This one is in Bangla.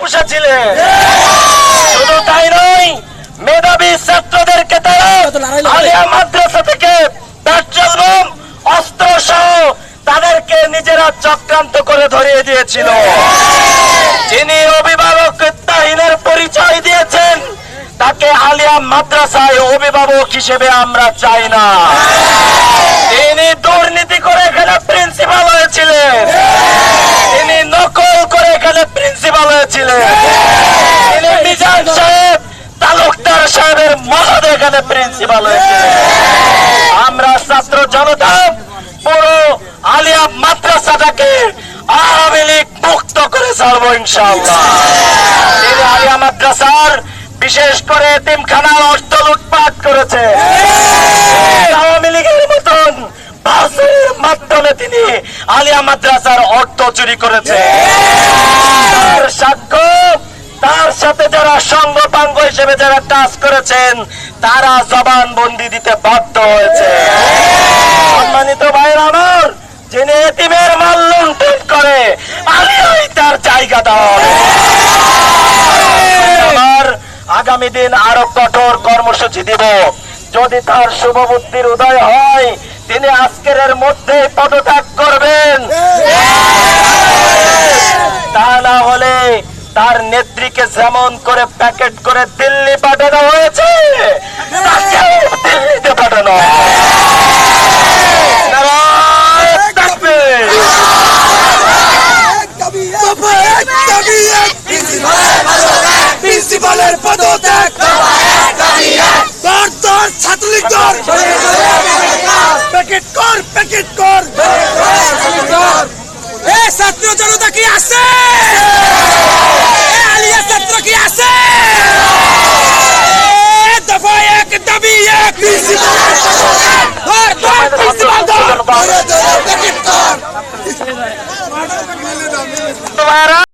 বসেছিলেন শুধু তাই নয় মেধাবী ছাত্রদেরকে তারা আলিয়া মাদ্রাসা থেকে পেট্রোল অস্ত্র সহ তাদেরকে নিজেরা চক্রান্ত করে ধরিয়ে দিয়েছিল। যিনি অভিভাবক তাহিনের পরিচয় দিয়েছেন তাকে আলিয়া মাদ্রাসায় অভিভাবক হিসেবে আমরা চাই না। তিনি দুর্নীতি করে এখানে প্রিন্সিপাল হয়েছিলেন তিনি নকল করে এখানে তিনি মিজান সাহেব, তালুকদার সাহেবের মদদে এখানে প্রিন্সিপাল হয়েছিলেন। আমরা ছাত্র জনতা, পুরো আলিয়া মাদ্রাসাটাকে আওয়ামী লীগ মুক্ত করে ছাড়বো ইনশাআল্লাহ। আলিয়া মাদ্রাসার বিশেষ করে এতিমখানার অর্থ লুটপাট করেছে। আওয়ামী লীগের মতন মাধ্যমে তিনি আলিয়া মাদ্রাসার অর্থ চুরি করেছে। যারা সঙ্গপাঙ্গ হিসেবে যারা কাজ করেছেন, তারা জবানবন্দি দিতে বাধ্য হয়েছে। সম্মানিত ভাইয়ের আমার, যিনি এতিমের মাল লুণ্ঠন করে আলিয়াই তার জায়গা দেওয়া হবে। আমার, আগামী দিন আরও কঠোর কর্মসূচি দিব। যদি তার শুভ বুদ্ধির উদয় হয়, তিনি আজকের মধ্যে পদত্যাগ করবেন। তার নেত্রীকে যেমন করে প্যাকেট করে দিল্লি পাঠানো হয়েছে তাকেও দিল্লিতে পাঠানো। প্রিন্সিপালের পদত্যাগ ছাত্রলীগ কর। প্যাকেট কর প্যাকেট কর। ছাত্র জনতা কি আছে? দাবি